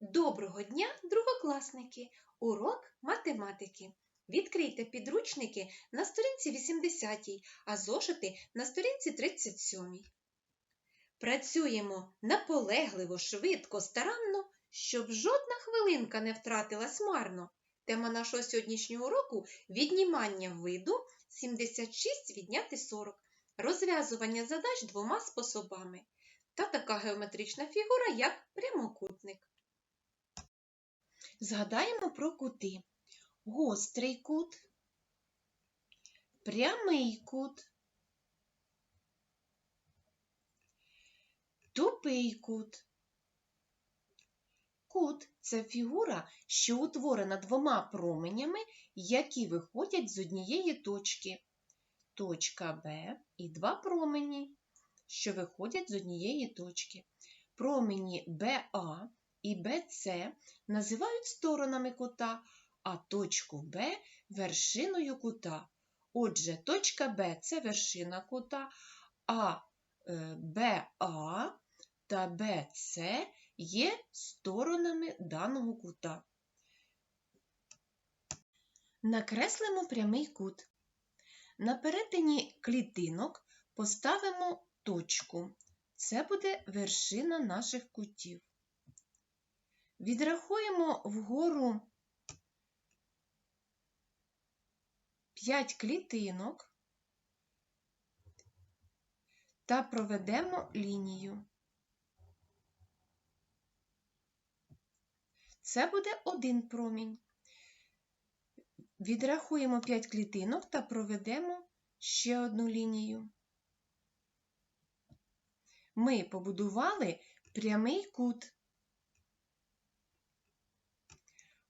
Доброго дня, другокласники! Урок математики. Відкрийте підручники на сторінці 80, а зошити на сторінці 37. Працюємо наполегливо, швидко, старанно, щоб жодна хвилинка не втратилась марно. Тема нашого сьогоднішнього уроку – віднімання виду 76 відняти 40, розв'язування задач двома способами та така геометрична фігура, як прямокутник. Згадаємо про кути. Гострий кут, прямий кут, тупий кут. Кут це фігура, що утворена двома променями, які виходять з однієї точки. Точка Б і два промені, що виходять з однієї точки. Промені БА і БЦ називають сторонами кута, а точку Б вершиною кута. Отже, точка Б це вершина кута, а е, БА та БЦ є сторонами даного кута. Накреслимо прямий кут. На перетині клітинок поставимо точку. Це буде вершина наших кутів. Відрахуємо вгору 5 клітинок та проведемо лінію. Це буде один промінь. Відрахуємо 5 клітинок та проведемо ще одну лінію. Ми побудували прямий кут.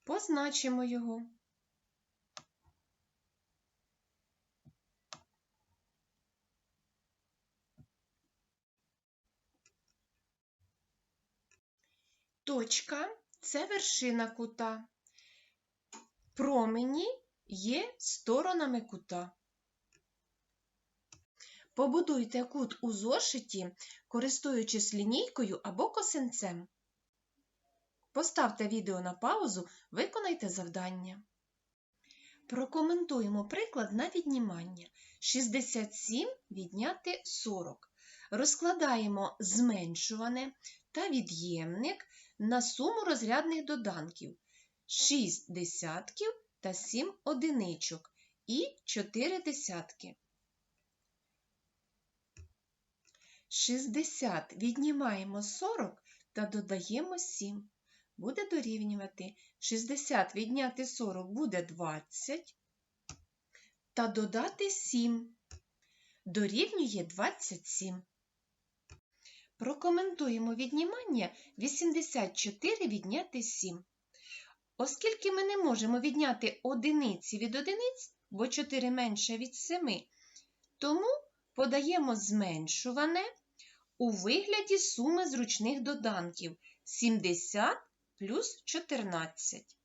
Позначимо його. Точка це вершина кута. Промені є сторонами кута. Побудуйте кут у зошиті, користуючись лінійкою або косинцем. Поставте відео на паузу, виконайте завдання. Прокоментуємо приклад на віднімання. 67 відняти 40. Розкладаємо зменшуване та від'ємник на суму розрядних доданків 6 десятків та 7 одиничок і 4 десятки. 60 віднімаємо 40 та додаємо 7 буде дорівнювати 60 відняти 40 буде 20 та додати 7 дорівнює 27. Прокоментуємо віднімання 84 відняти 7. Оскільки ми не можемо відняти одиниці від одиниць, бо 4 менше від 7, тому подаємо зменшуване у вигляді суми зручних доданків 70 плюс 14.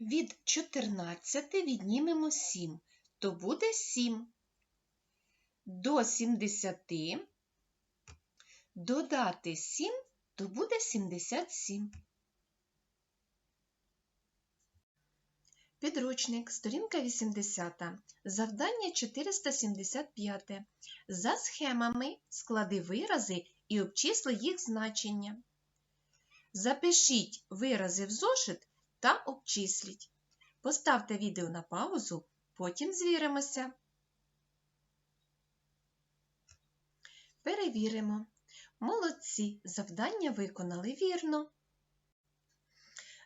Від 14 віднімемо 7, то буде 7. До 70 додати 7, то буде 77. Підручник, сторінка 80. Завдання 475. За схемами склади вирази і обчисли їх значення. Запишіть вирази в зошит та обчисліть. Поставте відео на паузу, потім звіримося. Перевіримо. Молодці, завдання виконали вірно.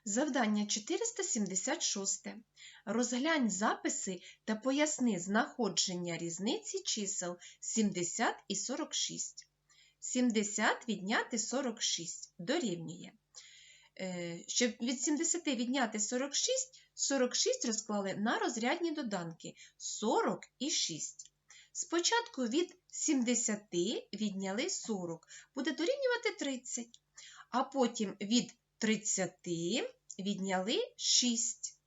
Завдання 476. Розглянь записи та поясни знаходження різниці чисел 70 і 46. 70 відняти 46 дорівнює. Е, щоб від 70 відняти 46, 46 розклали на розрядні доданки 40 і 6. Спочатку від 70 відняли 40, буде дорівнювати 30, а потім від 30 відняли 6.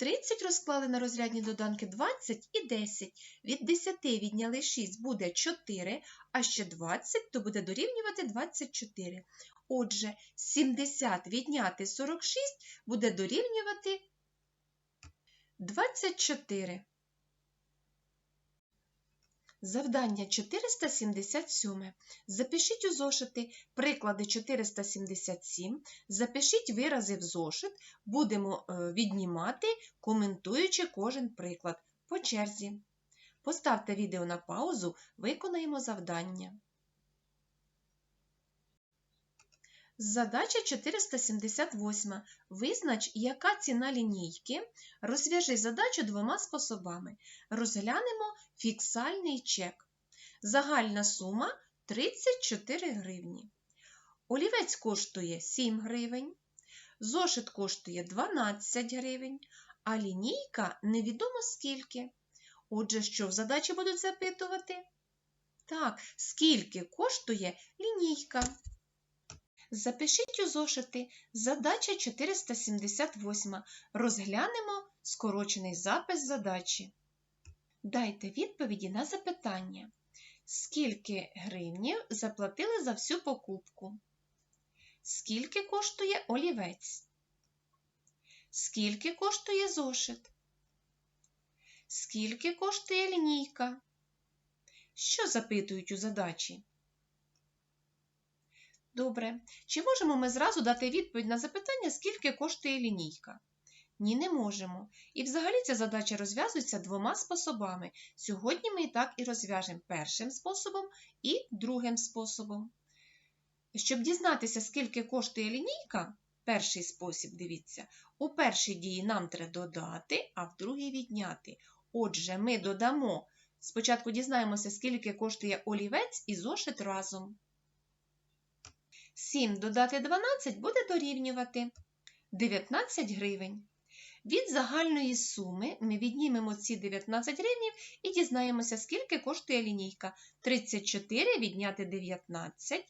30 розклали на розрядні доданки 20 і 10. Від 10 відняли 6 буде 4, а ще 20 то буде дорівнювати 24. Отже, 70 відняти 46 буде дорівнювати 24. Завдання 477. Запишіть у зошити приклади 477, запишіть вирази в зошит, будемо е, віднімати, коментуючи кожен приклад по черзі. Поставте відео на паузу, виконаємо завдання. Задача 478. Визнач, яка ціна лінійки. Розв'яжи задачу двома способами. Розглянемо фіксальний чек. Загальна сума 34 гривні. Олівець коштує 7 гривень. Зошит коштує 12 гривень, а лінійка невідомо скільки. Отже, що в задачі будуть запитувати? Так, скільки коштує лінійка? Запишіть у зошити задача 478. Розглянемо скорочений запис задачі. Дайте відповіді на запитання. Скільки гривнів заплатили за всю покупку? Скільки коштує олівець? Скільки коштує зошит? Скільки коштує лінійка? Що запитують у задачі? Добре. Чи можемо ми зразу дати відповідь на запитання, скільки коштує лінійка? Ні, не можемо. І взагалі ця задача розв'язується двома способами. Сьогодні ми і так і розв'яжемо першим способом і другим способом. Щоб дізнатися, скільки коштує лінійка, перший спосіб, дивіться, у першій дії нам треба додати, а в другій відняти. Отже, ми додамо, спочатку дізнаємося, скільки коштує олівець і зошит разом. 7 додати 12 буде дорівнювати 19 гривень. Від загальної суми ми віднімемо ці 19 гривнів і дізнаємося, скільки коштує лінійка. 34 відняти 19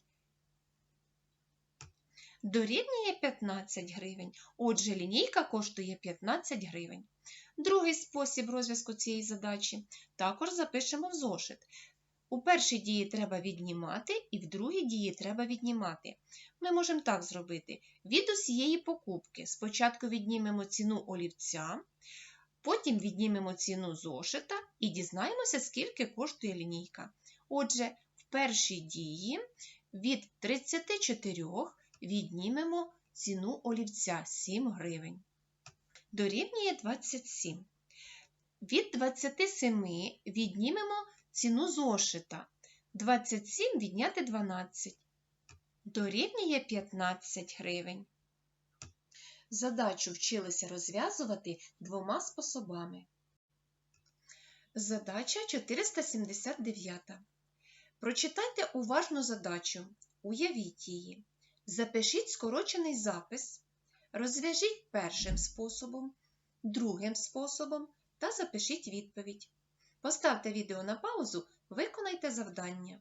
дорівнює 15 гривень. Отже, лінійка коштує 15 гривень. Другий спосіб розв'язку цієї задачі також запишемо в зошит. У першій дії треба віднімати, і в другій дії треба віднімати. Ми можемо так зробити. Від усієї покупки спочатку віднімемо ціну олівця, потім віднімемо ціну зошита і дізнаємося, скільки коштує лінійка. Отже, в першій дії від 34 віднімемо ціну олівця 7 гривень. Дорівнює 27. Від 27 віднімемо ціну зошита. 27 відняти 12. Дорівнює 15 гривень. Задачу вчилися розв'язувати двома способами. Задача 479. Прочитайте уважно задачу. Уявіть її. Запишіть скорочений запис. Розв'яжіть першим способом, другим способом та запишіть відповідь. Поставте відео на паузу, виконайте завдання.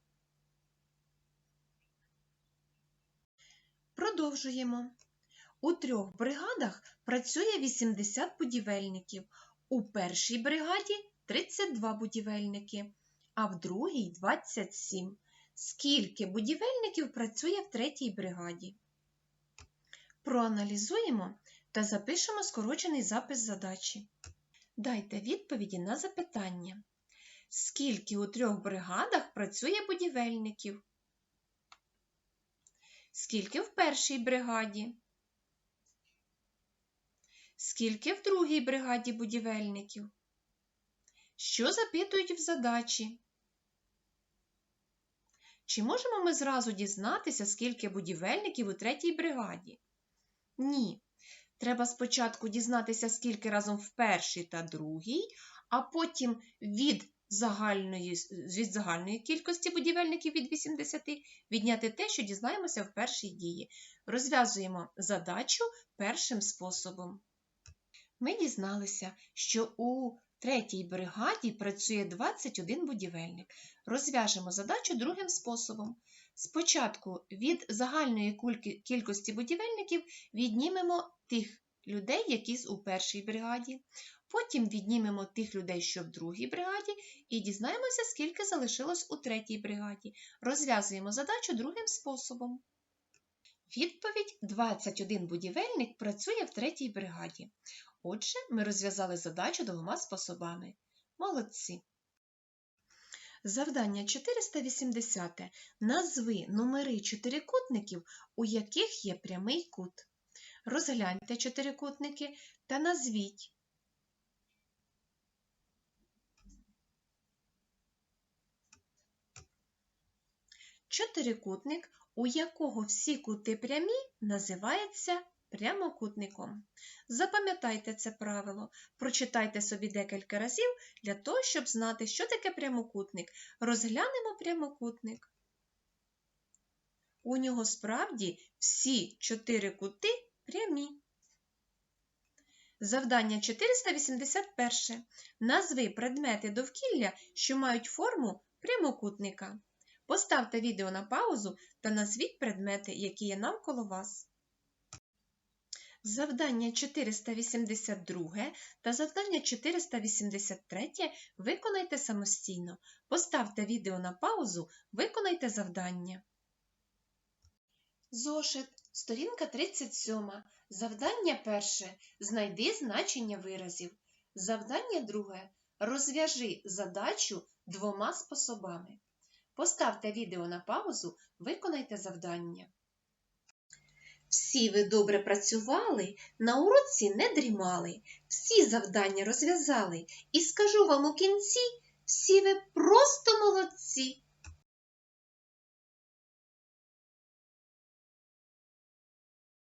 Продовжуємо. У трьох бригадах працює 80 будівельників. У першій бригаді 32 будівельники, а в другій 27. Скільки будівельників працює в третій бригаді? Проаналізуємо та запишемо скорочений запис задачі. Дайте відповіді на запитання. Скільки у трьох бригадах працює будівельників? Скільки в першій бригаді? Скільки в другій бригаді будівельників? Що запитують в задачі? Чи можемо ми зразу дізнатися, скільки будівельників у третій бригаді? Ні. Треба спочатку дізнатися, скільки разом в першій та другій, а потім від загальної, від загальної кількості будівельників від 80 відняти те, що дізнаємося в першій дії. Розв'язуємо задачу першим способом. Ми дізналися, що у третій бригаді працює 21 будівельник. Розв'яжемо задачу другим способом. Спочатку від загальної кількості будівельників віднімемо тих людей, які у першій бригаді. Потім віднімемо тих людей, що в другій бригаді, і дізнаємося, скільки залишилось у третій бригаді. Розв'язуємо задачу другим способом. Відповідь 21 будівельник працює в третій бригаді. Отже, ми розв'язали задачу двома способами. Молодці. Завдання 480. Назви номери чотирикутників, у яких є прямий кут. Розгляньте чотирикутники та назвіть. Чотирикутник, у якого всі кути прямі, називається прямокутником. Запам'ятайте це правило, прочитайте собі декілька разів для того, щоб знати, що таке прямокутник. Розглянемо прямокутник. У нього справді всі чотири кути прямі. Завдання 481. Назви предмети довкілля, що мають форму прямокутника. Поставте відео на паузу та назвіть предмети, які є навколо вас. Завдання 482 та завдання 483 виконайте самостійно. Поставте відео на паузу, виконайте завдання. Зошит, сторінка 37. Завдання перше. Знайди значення виразів. Завдання друге. Розв'яжи задачу двома способами. Поставте відео на паузу, виконайте завдання. Всі ви добре працювали, на уроці не дрімали, всі завдання розв'язали, і скажу вам у кінці, всі ви просто молодці.